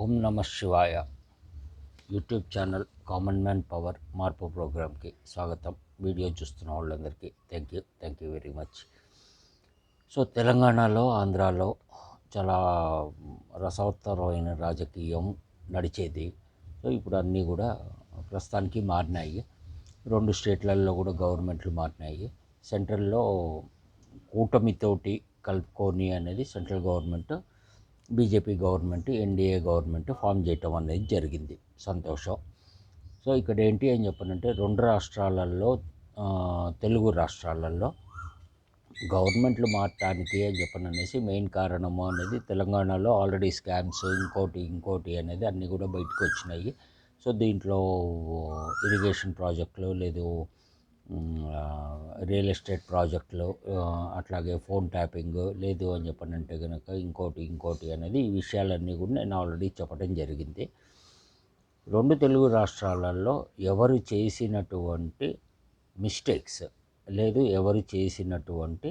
ఓం నమ శివాయ. YouTube channel common man power మార్పు ప్రోగ్రామ్కి స్వాగతం. వీడియో చూస్తున్న వాళ్ళందరికీ thank you. Thank you very much. So తెలంగాణలో ఆంధ్రాలో చాలా రసవత్తరమైన రాజకీయం నడిచేది. సో ఇప్పుడు అన్నీ కూడా ప్రస్తుతానికి మారినాయి. రెండు స్టేట్లలో కూడా గవర్నమెంట్లు మారినాయి. సెంట్రల్లో కూటమితోటి కలుపుకొని అనేది central government BJP government NDA government form చేయటం అనేది జరిగింది. సంతోషం. సో ఇక్కడ ఏంటి అని చెప్పనంటే రెండు రాష్ట్రాలలో తెలుగు రాష్ట్రాలలో గవర్నమెంట్లు మారటానికి అని చెప్పననేసి మెయిన్ కారణము అనేది తెలంగాణలో ఆల్రెడీ స్కామ్స్ ఇంకోటి ఇంకోటి అనేది అన్నీ కూడా బయటకు వచ్చినాయి. సో దీంట్లో ఇరిగేషన్ ప్రాజెక్టులు లేదు రియల్ ఎస్టేట్ ప్రాజెక్టులు అట్లాగే ఫోన్ ట్యాపింగ్ లేదు అని చెప్పనంటే కనుక ఇంకోటి ఇంకోటి అనేది ఈ విషయాలన్నీ కూడా నేను ఆల్రెడీ చెప్పడం జరిగింది. రెండు తెలుగు రాష్ట్రాలలో ఎవరు చేసినటువంటి మిస్టేక్స్ లేదు ఎవరు చేసినటువంటి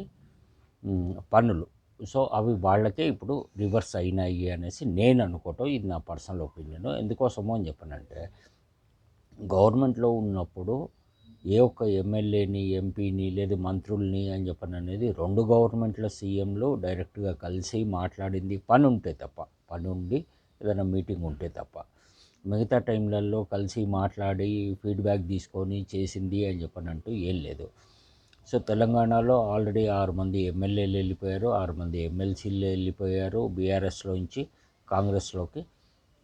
పనులు. సో అవి వాళ్ళకే ఇప్పుడు రివర్స్ అయినాయి అనేసి నేను అనుకోవటం ఇది నా పర్సనల్ ఒపీనియన్. ఎందుకోసమో అని చెప్పనంటే గవర్నమెంట్లో ఉన్నప్పుడు ఏ ఒక్క ఎమ్మెల్యేని ఎంపీని లేదు మంత్రుల్ని అని చెప్పని అనేది రెండు గవర్నమెంట్ల సీఎంలు డైరెక్ట్గా కలిసి మాట్లాడింది పని ఉంటే తప్ప పని ఉండి ఏదైనా మీటింగ్ ఉంటే తప్ప. మిగతా టైంలలో కలిసి మాట్లాడి ఫీడ్బ్యాక్ తీసుకొని చేసింది అని చెప్పనంటూ ఏం లేదు. సో తెలంగాణలో ఆల్రెడీ ఆరు మంది ఎమ్మెల్యేలు వెళ్ళిపోయారు ఆరు మంది ఎమ్మెల్సీలు వెళ్ళిపోయారు బీఆర్ఎస్లోంచి కాంగ్రెస్లోకి.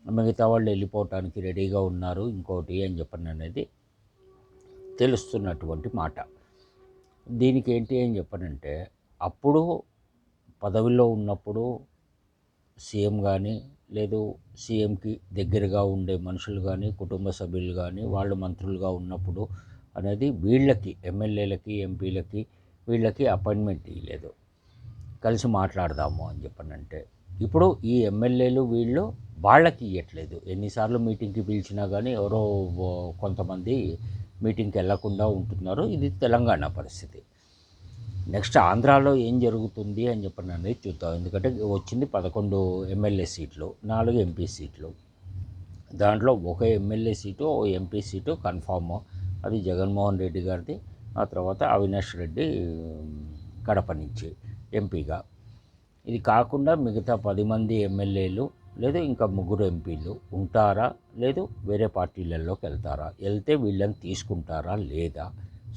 మిగతా వాళ్ళు వెళ్ళిపోవటానికి రెడీగా ఉన్నారు ఇంకోటి అని చెప్పని అనేది తెలుస్తున్నటువంటి మాట. దీనికి ఏంటి అని చెప్పనంటే అప్పుడు పదవిలో ఉన్నప్పుడు సీఎం కానీ లేదు సీఎంకి దగ్గరగా ఉండే మనుషులు కానీ కుటుంబ సభ్యులు కానీ వాళ్ళు మంత్రులుగా ఉన్నప్పుడు అనేది వీళ్ళకి ఎమ్మెల్యేలకి ఎంపీలకి వీళ్ళకి అపాయింట్మెంట్ ఇవ్వలేదు కలిసి మాట్లాడదాము అని చెప్పనంటే ఇప్పుడు ఈ ఎమ్మెల్యేలు వీళ్ళు వాళ్ళకి ఇవ్వట్లేదు ఎన్నిసార్లు మీటింగ్కి పిలిచినా కానీ ఎవరో కొంతమంది మీటింగ్కి వెళ్ళకుండా ఉంటున్నారు. ఇది తెలంగాణ పరిస్థితి. నెక్స్ట్ ఆంధ్రాలో ఏం జరుగుతుంది అని చెప్పి అనేది చూద్దాం. ఎందుకంటే వచ్చింది పదకొండు ఎమ్మెల్యే సీట్లు నాలుగు ఎంపీ సీట్లు. దాంట్లో ఒక ఎమ్మెల్యే సీటు ఓ ఎంపీ సీటు కన్ఫామ్. అది జగన్మోహన్ రెడ్డి గారిది. ఆ తర్వాత అవినాష్ రెడ్డి కడప నుంచి ఎంపీగా. ఇది కాకుండా మిగతా పది మంది ఎమ్మెల్యేలు లేదు ఇంకా ముగ్గురు ఎంపీలు ఉంటారా? లేదు వేరే పార్టీలలోకి వెళ్తారా? వెళ్తే వీళ్ళని తీసుకుంటారా లేదా?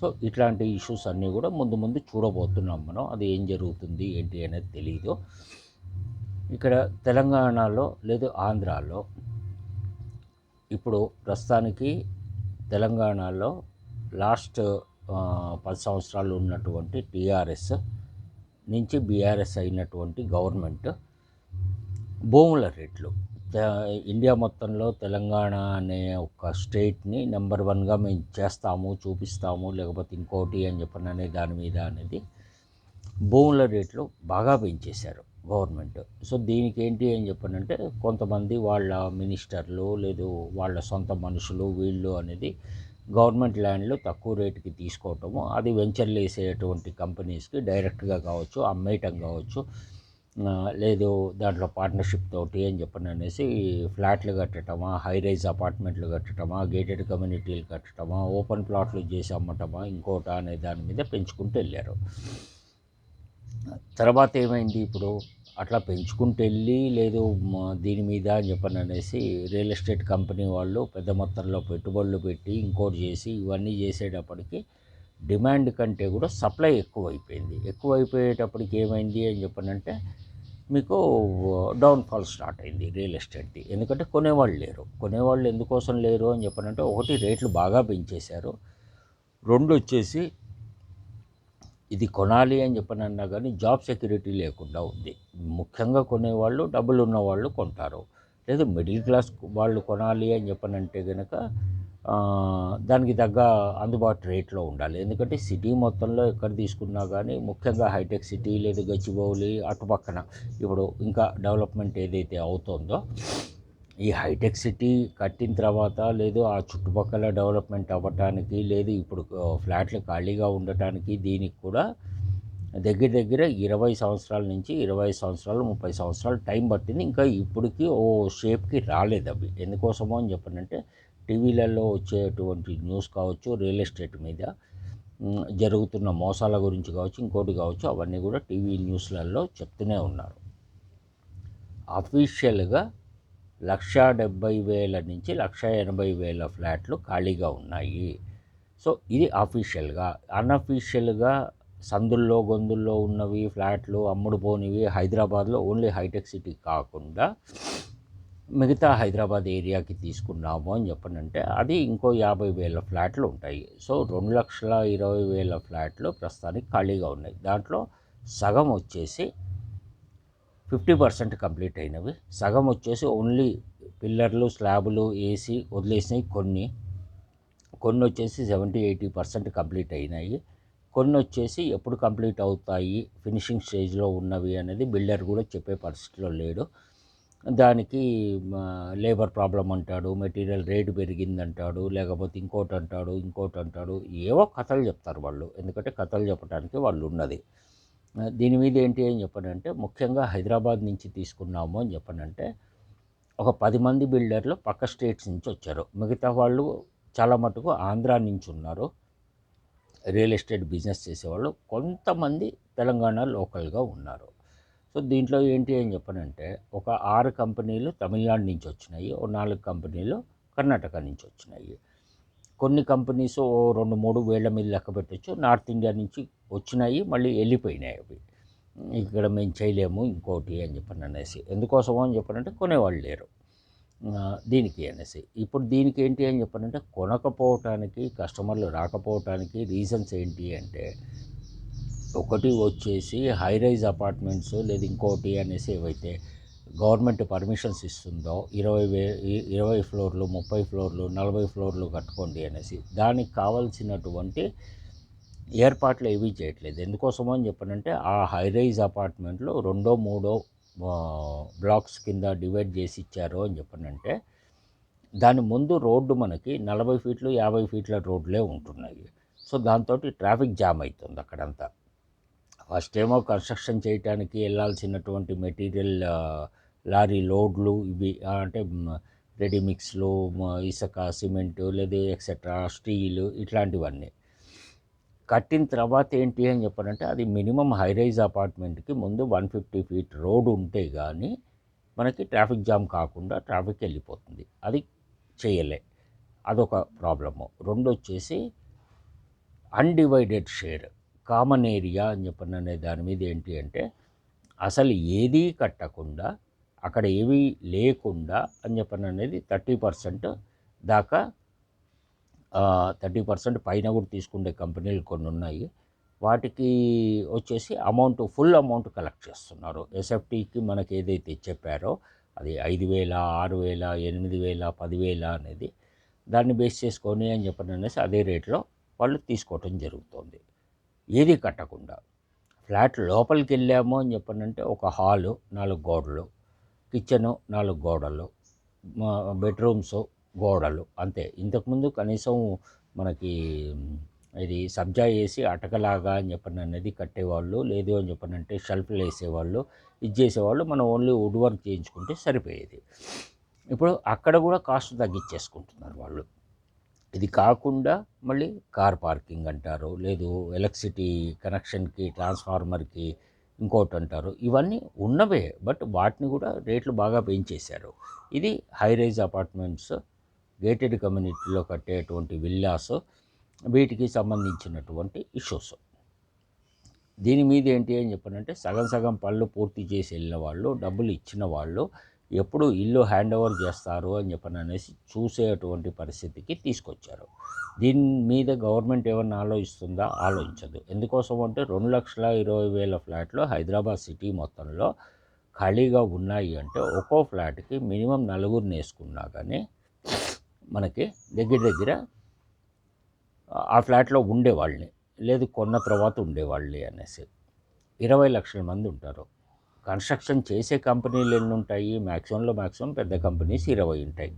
సో ఇట్లాంటి ఇష్యూస్ అన్నీ కూడా ముందు ముందు చూడబోతున్నాం మనం. అది ఏం జరుగుతుంది ఏంటి అనేది తెలియదు ఇక్కడ తెలంగాణలో లేదు ఆంధ్రాలో. ఇప్పుడు ప్రస్తుతానికి తెలంగాణలో లాస్ట్ పది సంవత్సరాలు ఉన్నటువంటి టీఆర్ఎస్ నుంచి బీఆర్ఎస్ అయినటువంటి గవర్నమెంట్ భూముల రేట్లు ఇండియా మొత్తంలో తెలంగాణ అనే ఒక స్టేట్ని నెంబర్ వన్గా మేము చేస్తాము చూపిస్తాము లేకపోతే ఇంకోటి అని చెప్పని అనే దాని మీద అనేది భూముల రేట్లు బాగా పెంచేశారు గవర్నమెంట్. సో దీనికి ఏంటి అని చెప్పనంటే కొంతమంది వాళ్ళ మినిస్టర్లు లేదు వాళ్ళ సొంత మనుషులు వీళ్ళు అనేది గవర్నమెంట్ ల్యాండ్లు తక్కువ రేటుకి తీసుకోవటము అది వెంచర్లు వేసేటువంటి కంపెనీస్కి డైరెక్ట్గా కావచ్చు అమ్మేయటం కావచ్చు లేదు దాంట్లో పార్ట్నర్షిప్ తోటి అని చెప్పని అనేసి ఫ్లాట్లు కట్టడమా హై రైజ్ అపార్ట్మెంట్లు కట్టడమా గేటెడ్ కమ్యూనిటీలు కట్టడమా ఓపెన్ ప్లాట్లు చేసి అమ్మటమా ఇంకోట అనే దాని మీద పెంచుకుంటూ వెళ్ళారు. తర్వాత ఏమైంది ఇప్పుడు? అట్లా పెంచుకుంటూ వెళ్ళి లేదు దీని మీద అని చెప్పని అనేసి రియల్ ఎస్టేట్ కంపెనీ వాళ్ళు పెద్ద మొత్తంలో పెట్టుబడులు పెట్టి ఇంకోటి చేసి ఇవన్నీ చేసేటప్పటికి డిమాండ్ కంటే కూడా సప్లై ఎక్కువైపోయింది. ఎక్కువైపోయేటప్పటికి ఏమైంది అని చెప్పనంటే మీకు డౌన్ఫాల్ స్టార్ట్ అయింది రియల్ ఎస్టేట్ది ఎందుకంటే కొనేవాళ్ళు లేరు. కొనేవాళ్ళు ఎందుకోసం లేరు అని చెప్పనంటే ఒకటి రేట్లు బాగా పెంచేశారు. రెండు వచ్చేసి ఇది కొనాలి అని చెప్పనన్నా కానీ జాబ్ సెక్యూరిటీ లేకుండా ఉంది. ముఖ్యంగా కొనేవాళ్ళు డబ్బులు ఉన్నవాళ్ళు కొంటారు. లేదు మిడిల్ క్లాస్ వాళ్ళు కొనాలి అని చెప్పనంటే కనుక దానికి తగ్గ అందుబాటు రేట్లో ఉండాలి. ఎందుకంటే సిటీ మొత్తంలో ఎక్కడ తీసుకున్నా కానీ ముఖ్యంగా హైటెక్ సిటీ లేదు గచ్చిబౌలి అటుపక్కన. ఇప్పుడు ఇంకా డెవలప్మెంట్ ఏదైతే అవుతుందో ఈ హైటెక్ సిటీ కట్టిన తర్వాత లేదు ఆ చుట్టుపక్కల డెవలప్మెంట్ అవ్వటానికి లేదు ఇప్పుడు ఫ్లాట్లు ఖాళీగా ఉండటానికి దీనికి కూడా దగ్గర దగ్గర ఇరవై సంవత్సరాల నుంచి ఇరవై సంవత్సరాలు ముప్పై సంవత్సరాలు టైం పట్టింది. ఇంకా ఇప్పటికీ ఓ షేప్కి రాలేదు అవి. ఎందుకోసమో అని చెప్పనంటే టీవీలలో వచ్చేటువంటి న్యూస్ కావచ్చు రియల్ ఎస్టేట్ మీద జరుగుతున్న మోసాల గురించి కావచ్చు ఇంకోటి కావచ్చు అవన్నీ కూడా టీవీ న్యూస్లలో చెప్తూనే ఉన్నారు. అఫీషియల్గా లక్ష డెబ్బై వేల నుంచి లక్ష ఎనభై వేల ఫ్లాట్లు ఖాళీగా ఉన్నాయి. సో ఇది అఫీషియల్గా అన్అఫీషియల్గా సందుల్లో గొందుల్లో ఉన్నవి ఫ్లాట్లు అమ్ముడుపోనివి హైదరాబాద్లో ఓన్లీ హైటెక్ సిటీ కాకుండా మిగతా హైదరాబాద్ ఏరియాకి తీసుకున్నాము అని చెప్పనంటే అది ఇంకో యాభై వేల ఫ్లాట్లు ఉంటాయి. సో రెండు లక్షల ఇరవై వేల ఫ్లాట్లు ప్రస్తుతానికి ఖాళీగా ఉన్నాయి. దాంట్లో సగం వచ్చేసి ఫిఫ్టీ పర్సెంట్ కంప్లీట్ అయినవి. సగం వచ్చేసి ఓన్లీ పిల్లర్లు స్లాబులు ఏసీ వదిలేసినవి కొన్ని. కొన్ని వచ్చేసి సెవెంటీ ఎయిటీ పర్సెంట్ కంప్లీట్ అయినాయి. కొన్ని వచ్చేసి ఎప్పుడు కంప్లీట్ అవుతాయి ఫినిషింగ్ స్టేజ్లో ఉన్నవి అనేది బిల్డర్ కూడా చెప్పే పరిస్థితిలో లేడు. దానికి లేబర్ ప్రాబ్లం అంటాడు మెటీరియల్ రేటు పెరిగిందంటాడు లేకపోతే ఇంకోటి అంటాడు ఇంకోటి అంటాడు ఏవో కథలు చెప్తారు వాళ్ళు. ఎందుకంటే కథలు చెప్పడానికి వాళ్ళు ఉన్నది దీని మీద ఏంటి అని చెప్పనంటే ముఖ్యంగా హైదరాబాద్ నుంచి తీసుకున్నాము అని చెప్పనంటే ఒక పది మంది బిల్డర్లు పక్క స్టేట్స్ నుంచి వచ్చారు. మిగతా వాళ్ళు చాలా మటుకు ఆంధ్ర నుంచి ఉన్నారు. రియల్ ఎస్టేట్ బిజినెస్ చేసేవాళ్ళు. కొంతమంది తెలంగాణ లోకల్గా ఉన్నారు. సో దీంట్లో ఏంటి అని చెప్పనంటే ఒక ఆరు కంపెనీలు తమిళనాడు నుంచి వచ్చినాయి ఓ నాలుగు కంపెనీలు కర్ణాటక నుంచి వచ్చినాయి. కొన్ని కంపెనీస్ ఓ రెండు మూడు వేల మీద లెక్క పెట్టచ్చు నార్త్ ఇండియా నుంచి వచ్చినాయి మళ్ళీ వెళ్ళిపోయినాయి అవి. ఇక్కడ మేము చేయలేము ఇంకోటి అని చెప్పని అనేసి ఎందుకోసము అని చెప్పనంటే కొనేవాళ్ళు లేరు. దీనికి అనేసి. ఇప్పుడు దీనికి ఏంటి అని చెప్పనంటే కొనకపోవటానికి కస్టమర్లు రాకపోవటానికి రీజన్స్ ఏంటి అంటే ఒకటి వచ్చేసి హై రైజ్ అపార్ట్మెంట్స్ లేదా ఇంకోటి అనేసి ఏవైతే గవర్నమెంట్ పర్మిషన్స్ ఇస్తుందో ఇరవై వే ఇరవై ఫ్లోర్లు ముప్పై ఫ్లోర్లు నలభై ఫ్లోర్లు కట్టుకోండి అనేసి దానికి కావాల్సినటువంటి ఏర్పాట్లు ఏవి చేయట్లేదు. ఎందుకోసమో అని చెప్పనంటే ఆ హై రైజ్ అపార్ట్మెంట్లో రెండో మూడో బ్లాక్స్ కింద డివైడ్ చేసి ఇచ్చారు అని చెప్పనంటే దాని ముందు రోడ్డు మనకి నలభై ఫీట్లు యాభై ఫీట్ల రోడ్లే ఉంటున్నాయి. సో దాంతో ట్రాఫిక్ జామ్ అవుతుంది అక్కడంతా. ఫస్ట్ ఏమో కన్స్ట్రక్షన్ చేయడానికి వెళ్ళాల్సినటువంటి మెటీరియల్ లారీ లోడ్లు ఇవి అంటే రెడీ మిక్స్లు ఇసుక సిమెంటు లేదా ఎక్సెట్రా స్టీల్ ఇట్లాంటివన్నీ. కట్టిన తర్వాత ఏంటి అని చెప్పారంటే అది మినిమం హైరైజ్ అపార్ట్మెంట్కి ముందు వన్ ఫిఫ్టీ ఫీట్ రోడ్ ఉంటే కానీ మనకి ట్రాఫిక్ జామ్ కాకుండా ట్రాఫిక్ వెళ్ళిపోతుంది. అది చేయలే. అదొక ప్రాబ్లము. రెండు వచ్చేసి అన్డివైడెడ్ షేర్. కామన్ ఏరియా అని చెప్పిన అనే దాని మీద ఏంటి అంటే అసలు ఏదీ కట్టకుండా అక్కడ ఏవి లేకుండా అని చెప్పిన అనేది థర్టీ పర్సెంట్ దాకా థర్టీ పర్సెంట్ పైన కూడా తీసుకునే కంపెనీలు కొన్ని ఉన్నాయి. వాటికి వచ్చేసి అమౌంట్ ఫుల్ అమౌంట్ కలెక్ట్ చేస్తున్నారు. ఎస్ఎఫ్టీకి మనకి ఏదైతే చెప్పారో అది ఐదు వేల ఆరు వేల ఎనిమిది వేల పదివేల అనేది దాన్ని బేస్ చేసుకొని అని చెప్పని అనేసి అదే రేట్లో వాళ్ళు తీసుకోవటం జరుగుతుంది. ఏది కట్టకుండా ఫ్లాట్ లోపలికి వెళ్ళాము అని చెప్పనంటే ఒక హాలు నాలుగు గోడలు కిచెను నాలుగు గోడలు బెడ్రూమ్స్ గోడలు అంతే. ఇంతకుముందు కనీసం మనకి ఇది సబ్జా వేసి అటకలాగా అని చెప్పని అనేది కట్టేవాళ్ళు లేదు అని చెప్పనంటే షెల్ఫ్లు వేసేవాళ్ళు ఇది చేసేవాళ్ళు మనం ఓన్లీ వుడ్ వర్క్ చేయించుకుంటే సరిపోయేది. ఇప్పుడు అక్కడ కూడా కాస్ట్ తగ్గించేసుకుంటున్నారు వాళ్ళు. ఇది కాకుండా మళ్ళీ కార్ పార్కింగ్ అంటారు లేదు ఎలక్ట్రిసిటీ కనెక్షన్కి ట్రాన్స్ఫార్మర్కి ఇంకోటి అంటారు. ఇవన్నీ ఉన్నవే బట్ వాటిని కూడా రేట్లు బాగా పెంచేశారు. ఇది హై రైజ్ అపార్ట్మెంట్స్ గేటెడ్ కమ్యూనిటీలో కట్టేటువంటి విల్లాస్ వీటికి సంబంధించినటువంటి ఇష్యూస్. దీని మీద ఏంటి అని చెప్పనంటే సగం సగం పళ్ళు పూర్తి చేసి వెళ్ళిన వాళ్ళు డబ్బులు ఇచ్చిన వాళ్ళు ఎప్పుడు ఇల్లు హ్యాండ్ ఓవర్ చేస్తారు అని చెప్పని అనేసి చూసేటువంటి పరిస్థితికి తీసుకొచ్చారు. దీని మీద గవర్నమెంట్ ఏమన్నా ఆలోచిస్తుందా? ఆలోచించదు. ఎందుకోసం అంటే రెండు లక్షల ఇరవై వేల ఫ్లాట్లు హైదరాబాద్ సిటీ మొత్తంలో ఖాళీగా ఉన్నాయి అంటే ఒక్కో ఫ్లాట్కి మినిమం నలుగురిని వేసుకున్నా కానీ మనకి దగ్గర దగ్గర ఆ ఫ్లాట్లో ఉండేవాళ్ళని లేదు కొన్న తర్వాత ఉండేవాళ్ళని అనేసి. ఇరవై లక్షల మంది ఉంటారు. కన్స్ట్రక్షన్ చేసే కంపెనీలు ఎన్ని ఉంటాయి మ్యాక్సిమంలో మ్యాక్సిమం పెద్ద కంపెనీస్ ఇరవై ఉంటాయి.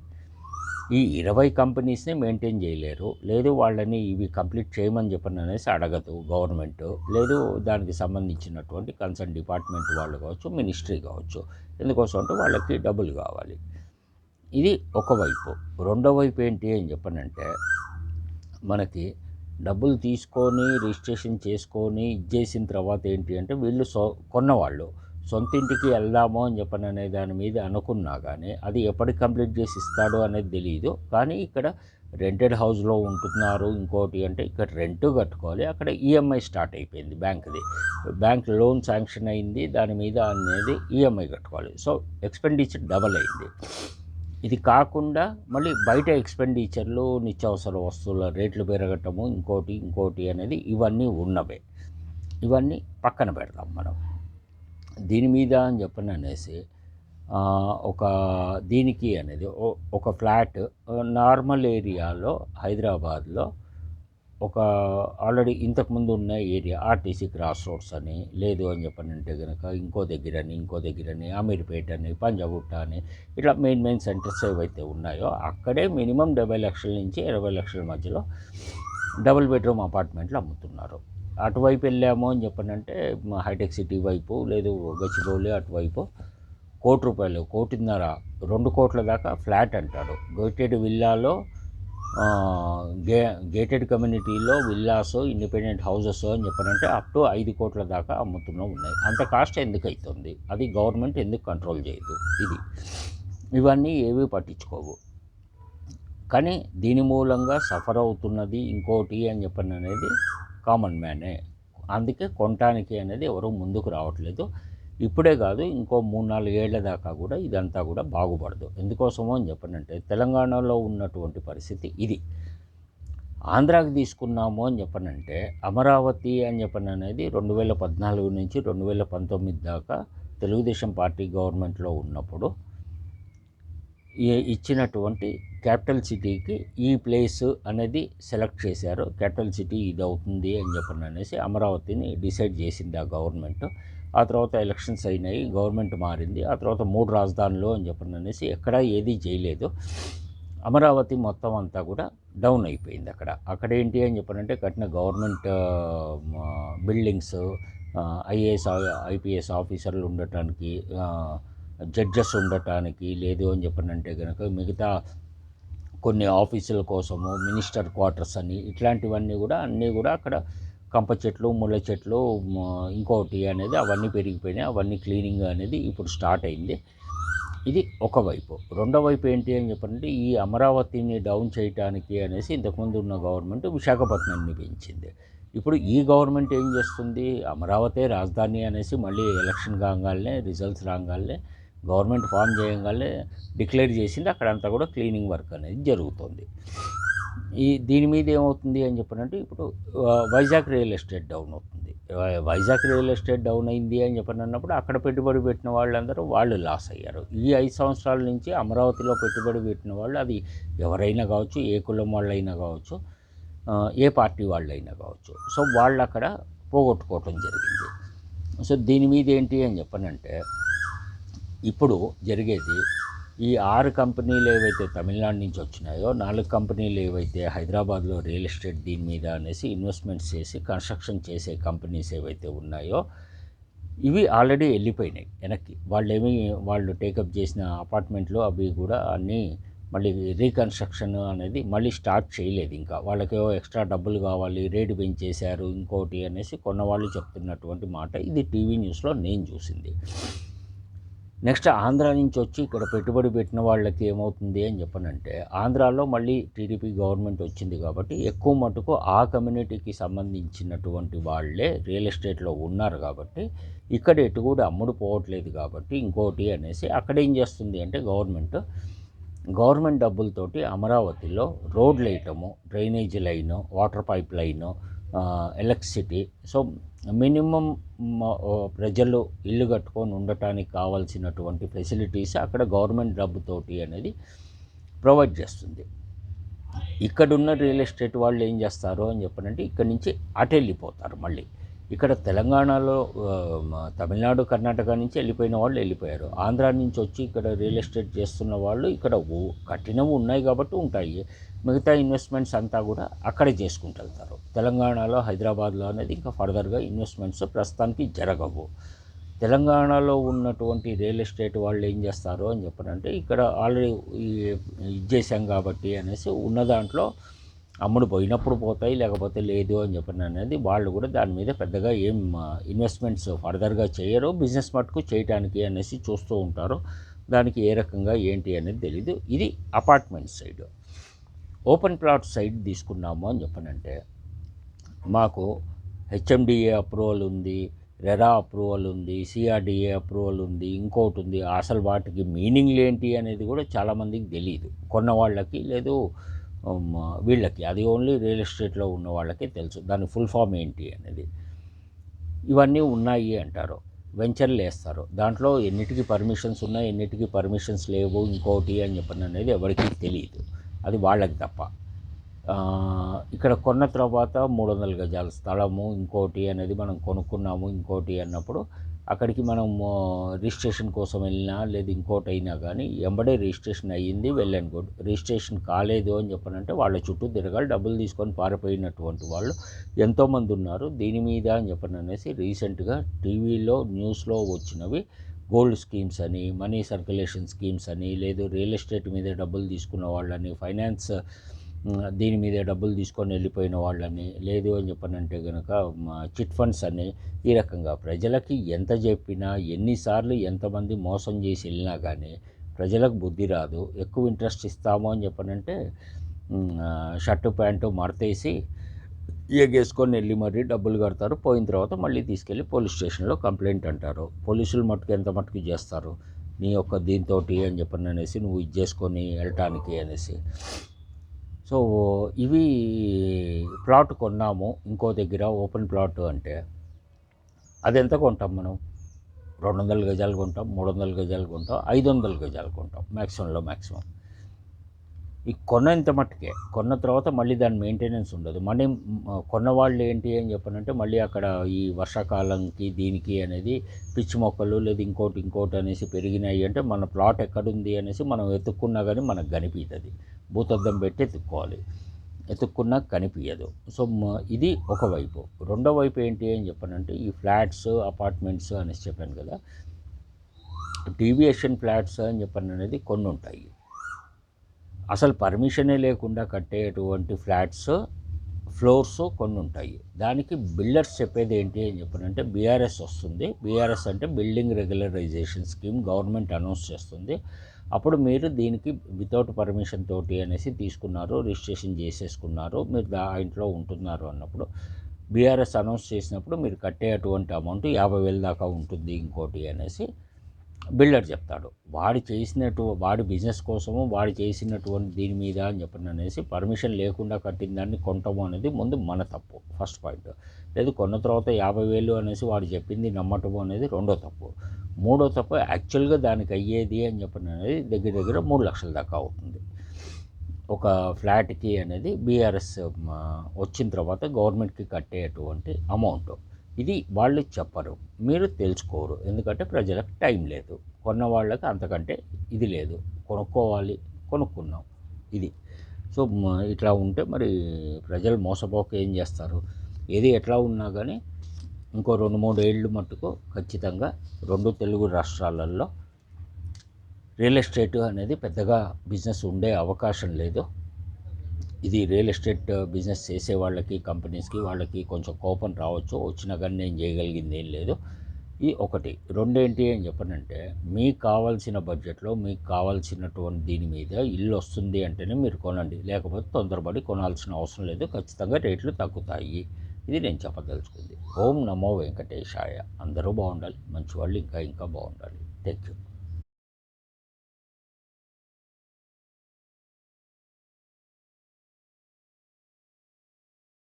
ఈ ఇరవై కంపెనీస్ని మెయింటైన్ చేయలేరు. లేదు వాళ్ళని ఇవి కంప్లీట్ చేయమని చెప్పని అనేసి అడగదు గవర్నమెంట్. లేదు దానికి సంబంధించినటువంటి కన్సర్న్ డిపార్ట్మెంట్ వాళ్ళు కావచ్చు మినిస్ట్రీ కావచ్చు. ఎందుకోసం అంటే వాళ్ళకి డబ్బులు కావాలి. ఇది ఒకవైపు రెండో వైపు ఏంటి అని చెప్పనంటే మనకి డబ్బులు తీసుకొని రిజిస్ట్రేషన్ చేసుకొని ఇచ్చేసిన తర్వాత ఏంటి అంటే వీళ్ళు సో కొన్నవాళ్ళు. సొంత ఇంటికి వెళ్దాము అని చెప్పని అనే దాని మీద అనుకున్నా కానీ అది ఎప్పటికి కంప్లీట్ చేసి ఇస్తాడు అనేది తెలియదు కానీ ఇక్కడ రెంటెడ్ హౌస్లో ఉంటున్నారు. ఇంకోటి అంటే ఇక్కడ రెంట్ కట్టుకోవాలి. అక్కడ ఈఎంఐ స్టార్ట్ అయిపోయింది బ్యాంక్ది. బ్యాంక్ లోన్ శాంక్షన్ అయింది. దాని మీద అనేది ఈఎంఐ కట్టుకోవాలి. సో ఎక్స్పెండిచర్ డబల్ అయింది. ఇది కాకుండా మళ్ళీ బయట ఎక్స్పెండిచర్లు నిత్యావసర వస్తువుల రేట్లు పెరగటము ఇంకోటి ఇంకోటి అనేది ఇవన్నీ ఉన్నవే. ఇవన్నీ పక్కన పెడదాం మనం. దీని మీద అని చెప్పని అనేసి ఒక దీనికి అనేది ఓ- ఒక ఫ్లాట్ నార్మల్ ఏరియాలో హైదరాబాద్లో ఒక ఆల్రెడీ ఇంతకుముందు ఉన్న ఏరియా ఆర్టీసీ క్రాస్ రోడ్స్ అని లేదు అని చెప్పనంటే కనుక ఇంకో దగ్గరని ఇంకో దగ్గరని అమీర్పేట అని పంజాగుట్ట అని ఇట్లా మెయిన్ మెయిన్ సెంటర్స్ ఏవైతే ఉన్నాయో అక్కడే మినిమం డెబ్బై లక్షల నుంచి ఇరవై లక్షల మధ్యలో డబుల్ బెడ్రూమ్ అపార్ట్మెంట్లు అమ్ముతున్నారు. అటువైపు వెళ్ళాము అని చెప్పనంటే హైటెక్ సిటీ వైపు లేదు గచ్చిబౌలి అటువైపు కోటి రూపాయలు కోటిన్నర రెండు కోట్ల దాకా ఫ్లాట్ అంటాడు. గేటెడ్ విల్లాలో గే గేటెడ్ కమ్యూనిటీలో విల్లాస్ ఇండిపెండెంట్ హౌసెస్ అని చెప్పనంటే అప్ టు ఐదు కోట్ల దాకా అమ్ముతున్నా ఉన్నాయి. అంత కాస్ట్ ఎందుకు అవుతుంది? అది గవర్నమెంట్ ఎందుకు కంట్రోల్ చేయదు? ఇది. ఇవన్నీ ఏవి పట్టించుకోవు. కానీ దీని మూలంగా సఫర్ అవుతున్నది ఇంకోటి అని చెప్పిన అనేది కామన్ మ్యానే. అందుకే కొనటానికి అనేది ఎవరు ముందుకు రావట్లేదు. ఇప్పుడే కాదు ఇంకో మూడు నాలుగు ఏళ్ళ దాకా కూడా ఇదంతా కూడా బాగుపడదు. ఎందుకోసమో అని చెప్పనంటే తెలంగాణలో ఉన్నటువంటి పరిస్థితి ఇది. ఆంధ్రాకి తీసుకున్నాము అని చెప్పనంటే అమరావతి అని చెప్పని అనేది రెండు వేల పద్నాలుగు నుంచి రెండు వేల పంతొమ్మిది దాకా తెలుగుదేశం పార్టీ గవర్నమెంట్లో ఉన్నప్పుడు ఇచ్చినటువంటి క్యాపిటల్ సిటీకి ఈ ప్లేస్ అనేది సెలెక్ట్ చేశారు. క్యాపిటల్ సిటీ ఇది అవుతుంది అని చెప్పని అనేసి అమరావతిని డిసైడ్ చేసింది ఆ గవర్నమెంట్. ఆ తర్వాత ఎలక్షన్స్ అయినాయి గవర్నమెంట్ మారింది. ఆ తర్వాత మూడు రాజధానులు అని చెప్పని అనేసి ఎక్కడా ఏది చేయలేదు. అమరావతి మొత్తం అంతా కూడా డౌన్ అయిపోయింది అక్కడ. అక్కడ ఏంటి అని చెప్పనంటే కట్టిన గవర్నమెంట్ బిల్డింగ్స్ ఐఏఎస్ ఐపీఎస్ ఆఫీసర్లు ఉండటానికి జడ్జెస్ ఉండటానికి లేదు అని చెప్పనంటే కనుక మిగతా కొన్ని ఆఫీసుల కోసము మినిస్టర్ క్వార్టర్స్ అని ఇట్లాంటివన్నీ కూడా అన్నీ కూడా అక్కడ కంప చెట్లు ముళ్ళ చెట్లు ఇంకొకటి ఇంకోటి అనేది అవన్నీ పెరిగిపోయినాయి. అవన్నీ క్లీనింగ్ అనేది ఇప్పుడు స్టార్ట్ అయింది. ఇది ఒకవైపు రెండో వైపు ఏంటి అని చెప్పంటే ఈ అమరావతిని డౌన్ చేయటానికి అనేసి ఇంతకుముందు ఉన్న గవర్నమెంట్ విశాఖపట్నాన్ని పెంచింది. ఇప్పుడు ఈ గవర్నమెంట్ ఏం చేస్తుంది? అమరావతి రాజధాని అనేసి మళ్ళీ ఎలక్షన్ కాగానే రిజల్ట్స్ రాగానే గవర్నమెంట్ ఫామ్ చేయగానే డిక్లేర్ చేసింది. అక్కడంతా కూడా క్లీనింగ్ వర్క్ అనేది జరుగుతుంది. ఈ దీని మీద ఏమవుతుంది అని చెప్పనంటే ఇప్పుడు వైజాగ్ రియల్ ఎస్టేట్ డౌన్ అవుతుంది. వైజాగ్ రియల్ ఎస్టేట్ డౌన్ అయింది అని చెప్పని అన్నప్పుడు అక్కడ పెట్టుబడి పెట్టిన వాళ్ళందరూ వాళ్ళు లాస్ అయ్యారు. ఈ ఐదు సంవత్సరాల నుంచి అమరావతిలో పెట్టుబడి పెట్టిన వాళ్ళు అది ఎవరైనా కావచ్చు ఏ కులం వాళ్ళైనా కావచ్చు ఏ పార్టీ వాళ్ళైనా కావచ్చు. సో వాళ్ళు అక్కడ పోగొట్టుకోవటం జరిగింది. సో దీని మీద ఏంటి అని చెప్పనంటే ఇప్పుడు జరిగేది ఈ ఆరు కంపెనీలు ఏవైతే తమిళనాడు నుంచి వచ్చినాయో నాలుగు కంపెనీలు ఏవైతే హైదరాబాద్లో రియల్ ఎస్టేట్ దీని మీద అనేసి ఇన్వెస్ట్మెంట్స్ చేసి కన్స్ట్రక్షన్ చేసే కంపెనీస్ ఏవైతే ఉన్నాయో ఇవి ఆల్రెడీ వెళ్ళిపోయినాయి వెనక్కి. వాళ్ళు ఏమి వాళ్ళు టేకప్ చేసిన అపార్ట్మెంట్లు అవి కూడా అన్నీ మళ్ళీ రీకన్స్ట్రక్షన్ అనేది మళ్ళీ స్టార్ట్ చేయలేదు ఇంకా. వాళ్ళకేవో ఎక్స్ట్రా డబ్బులు కావాలి రేటు పెంచేశారు ఇంకోటి అనేసి కొన్నవాళ్ళు చెప్తున్నటువంటి మాట ఇది టీవీ న్యూస్లో నేను చూసింది. నెక్స్ట్ ఆంధ్ర నుంచి వచ్చి ఇక్కడ పెట్టుబడి పెట్టిన వాళ్ళకి ఏమవుతుంది అని చెప్పనంటే ఆంధ్రాలో మళ్ళీ టీడీపీ గవర్నమెంట్ వచ్చింది కాబట్టి ఎక్కువ మటుకు ఆ కమ్యూనిటీకి సంబంధించినటువంటి వాళ్ళే రియల్ ఎస్టేట్లో ఉన్నారు కాబట్టి ఇక్కడ ఎటు కూడా అమ్ముడు పోవట్లేదు కాబట్టి ఇంకోటి అనేసి అక్కడ ఏం చేస్తుంది అంటే గవర్నమెంట్ గవర్నమెంట్ డబ్బులతోటి అమరావతిలో రోడ్లు వేయటము drainage line water pipe line electricity so minimum ప్రజలు ఇల్లు కట్టుకొని ఉండటానికి కావాల్సినటువంటి ఫెసిలిటీస్ అక్కడ గవర్నమెంట్ డబ్బుతోటి అనేది ప్రొవైడ్ చేస్తుంది. ఇక్కడున్న రియల్ ఎస్టేట్ వాళ్ళు ఏం చేస్తారు అని చెప్పనంటే ఇక్కడ నుంచి అటు వెళ్ళిపోతారు మళ్ళీ. ఇక్కడ తెలంగాణలో తమిళనాడు కర్ణాటక నుంచి వెళ్ళిపోయిన వాళ్ళు వెళ్ళిపోయారు. ఆంధ్ర నుంచి వచ్చి ఇక్కడ రియల్ ఎస్టేట్ చేస్తున్న వాళ్ళు ఇక్కడ కఠినము ఉన్నాయి కాబట్టి ఉంటాయి. మిగతా ఇన్వెస్ట్మెంట్స్ అంతా కూడా అక్కడే చేసుకుంటూ వెళ్తారు తెలంగాణలో హైదరాబాద్లో అనేది ఇంకా ఫర్దర్గా ఇన్వెస్ట్మెంట్స్ ప్రస్తుతానికి జరగవు. తెలంగాణలో ఉన్నటువంటి రియల్ ఎస్టేట్ వాళ్ళు ఏం చేస్తారు అని చెప్పారంటే ఇక్కడ ఆల్రెడీ ఇది చేశాం కాబట్టి అనేసి ఉన్న దాంట్లో అమ్ముడు పోయినప్పుడు పోతాయి లేకపోతే లేదు అని చెప్పిన అనేది వాళ్ళు కూడా దాని మీద పెద్దగా ఏం ఇన్వెస్ట్మెంట్స్ ఫర్దర్గా చేయరు. బిజినెస్ మటుకు చేయటానికి అనేసి చూస్తూ ఉంటారు. దానికి ఏ రకంగా ఏంటి అనేది తెలీదు. ఇది apartment side. Open plot side తీసుకున్నాము అని చెప్పనంటే మాకు హెచ్ఎండిఏ అప్రూవల్ ఉంది రెరా అప్రూవల్ ఉంది సిఆర్డిఏ అప్రూవల్ ఉంది ఇంకోటి ఉంది. అసలు వాటికి మీనింగ్లు ఏంటి అనేది కూడా చాలామందికి తెలియదు కొన్న వాళ్ళకి లేదు వీళ్ళకి. అది ఓన్లీ రియల్ ఎస్టేట్లో ఉన్న వాళ్ళకి తెలుసు దాని ఫుల్ ఫామ్ ఏంటి అనేది. ఇవన్నీ ఉన్నాయి అంటారు. వెంచర్లు వేస్తారు. దాంట్లో ఎన్నిటికి పర్మిషన్స్ ఉన్నాయి ఎన్నిటికి పర్మిషన్స్ లేవు ఇంకోటి అని చెప్పిన అనేది ఎవరికీ తెలియదు అది వాళ్ళకి తప్ప. ఇక్కడ కొన్న తర్వాత మూడు వందల గజాల స్థలము ఇంకోటి అనేది మనం కొనుక్కున్నాము ఇంకోటి అన్నప్పుడు అక్కడికి మనం రిజిస్ట్రేషన్ కోసం వెళ్ళినా లేదు ఇంకోటి అయినా కానీ ఎంబడే రిజిస్ట్రేషన్ అయ్యింది వెళ్ళాను గుడ్. రిజిస్ట్రేషన్ కాలేదు అని చెప్పనంటే వాళ్ళ చుట్టూ తిరగాలి డబ్బులు తీసుకొని పారిపోయినటువంటి వాళ్ళు ఎంతోమంది ఉన్నారు. దీని మీద అని చెప్పని అనేసి రీసెంట్గా టీవీలో న్యూస్లో వచ్చినవి గోల్డ్ స్కీమ్స్ అని మనీ సర్క్యులేషన్ స్కీమ్స్ అని లేదు రియల్ ఎస్టేట్ మీద డబ్బులు తీసుకున్న వాళ్ళని ఫైనాన్స్ దీని మీద డబ్బులు తీసుకొని వెళ్ళిపోయిన వాళ్ళని లేదు అని చెప్పనంటే కనుక చిట్ ఫండ్స్ అని ఈ రకంగా ప్రజలకి ఎంత చెప్పినా ఎన్నిసార్లు ఎంతమంది మోసం చేసి వెళ్ళినా కానీ ప్రజలకు బుద్ధి రాదు. ఎక్కువ ఇంట్రెస్ట్ ఇస్తాము అని చెప్పనంటే షర్టు ప్యాంటు మడతేసి ఎగేసుకొని వెళ్ళి మరీ డబ్బులు కడతారు. పోయిన తర్వాత మళ్ళీ తీసుకెళ్ళి పోలీస్ స్టేషన్లో కంప్లైంట్ అంటారు. పోలీసులు మటుకు ఎంత మటుకు చేస్తారు? నీ యొక్క దీంతో అని చెప్పని అనేసి నువ్వు ఇది చేసుకొని వెళ్ళటానికి అనేసి. సో ఇవి ప్లాట్ కొన్నాము. ఇంకో దగ్గర ఓపెన్ ప్లాట్ అంటే అది ఎంత కొంటాం మనం? రెండు వందల గజాలు కొంటాం మూడు వందల గజాలు కొంటాం ఐదు వందల గజాలు కొంటాం. మ్యాక్సిమంలో మ్యాక్సిమం ఈ కొన్న ఇంత మట్టుకే కొన్న తర్వాత మళ్ళీ దాని మెయింటెనెన్స్ ఉండదు. మళ్ళీ కొన్న వాళ్ళు ఏంటి అని చెప్పనంటే మళ్ళీ అక్కడ ఈ వర్షాకాలంకి దీనికి అనేది పిచ్చి మొక్కలు లేదు ఇంకోటి ఇంకోటి అనేసి పెరిగినాయి అంటే మన ప్లాట్ ఎక్కడుంది అనేసి మనం ఎత్తుక్కున్నా కానీ మనకు కనిపించదు భూతద్దం పెట్టి ఎత్తుక్కోవాలి. ఎత్తుక్కున్నా కనిపించదు సో ఇది ఒక వైపు. రెండో వైపు ఏంటి అని చెప్పనంటే ఈ ఫ్లాట్స్ అపార్ట్మెంట్స్ అనేసి చెప్పాను కదా డీవియేషన్ ఫ్లాట్స్ అని చెప్పని అనేది కొన్ని ఉంటాయి అసలు పర్మిషనే లేకుండా కట్టేటువంటి ఫ్లాట్స్ ఫ్లోర్స్ కొన్ని ఉంటాయి. దానికి బిల్డర్స్ చెప్పేది ఏంటి అని చెప్పనంటే బీఆర్ఎస్ వస్తుంది. బీఆర్ఎస్ అంటే building regularisation scheme government announce చేస్తుంది. అప్పుడు మీరు దీనికి వితౌట్ పర్మిషన్ తోటి అనేసి తీసుకున్నారు రిజిస్ట్రేషన్ చేసేసుకున్నారు మీరు దా ఇంట్లో ఉంటున్నారు అన్నప్పుడు బీఆర్ఎస్ అనౌన్స్ చేసినప్పుడు మీరు కట్టే అటువంటి అమౌంట్ యాభై వేల దాకా ఉంటుంది ఇంకోటి అనేసి బిల్డర్ చెప్తాడు వాడు చేసినట్టు వాడి బిజినెస్ కోసము వాడు చేసినటువంటి దీని మీద అని చెప్పండి అనేసి పర్మిషన్ లేకుండా కట్టిన దాన్ని కొనటము అనేది ముందు మన తప్పు ఫస్ట్ పాయింట్. లేదు కొన్న తర్వాత యాభై వేలు అనేసి వాడు చెప్పింది నమ్మటము అనేది రెండో తప్పు. మూడో తప్పు యాక్చువల్గా దానికి అయ్యేది అని చెప్పిన అనేది దగ్గర దగ్గర మూడు లక్షల దాకా అవుతుంది. ఒక ఫ్లాట్కి అనేది బీఆర్ఎస్ వచ్చిన తర్వాత గవర్నమెంట్కి కట్టేటువంటి అమౌంట్. ఇది వాళ్ళు చెప్పరు. మీరు తెలుసుకోరు. ఎందుకంటే ప్రజలకు టైం లేదు. కొన్న వాళ్ళకి అంతకంటే ఇది లేదు. కొనుక్కోవాలి. కొనుక్కున్నాం. ఇది. సో ఇట్లా ఉంటే మరి ప్రజలు మోసపోక ఏం చేస్తారు? ఏది ఎట్లా ఉన్నా కానీ ఇంకో రెండు మూడు ఏళ్ళు మట్టుకు ఖచ్చితంగా రెండు తెలుగు రాష్ట్రాలలో రియల్ ఎస్టేట్ అనేది పెద్దగా బిజినెస్ ఉండే అవకాశం లేదు. ఇది రియల్ ఎస్టేట్ బిజినెస్ చేసే వాళ్ళకి కంపెనీస్కి వాళ్ళకి కొంచెం కోపం రావచ్చు. వచ్చినా కానీ నేను చేయగలిగింది ఏం లేదు. ఈ ఒకటి. రెండేంటి అని చెప్పనంటే మీకు కావాల్సిన బడ్జెట్లో మీకు కావాల్సినటువంటి దీని మీద ఇల్లు వస్తుంది అంటేనే మీరు కొనండి. లేకపోతే తొందరపడి కొనాల్సిన అవసరం లేదు. ఖచ్చితంగా రేట్లు తగ్గుతాయి. ఇది నేను చెప్పదలుచుకుంది. ఓం నమో వెంకటేశాయ. అందరూ బాగుండాలి. మంచి వాళ్ళు ఇంకా ఇంకా బాగుండాలి. Thank you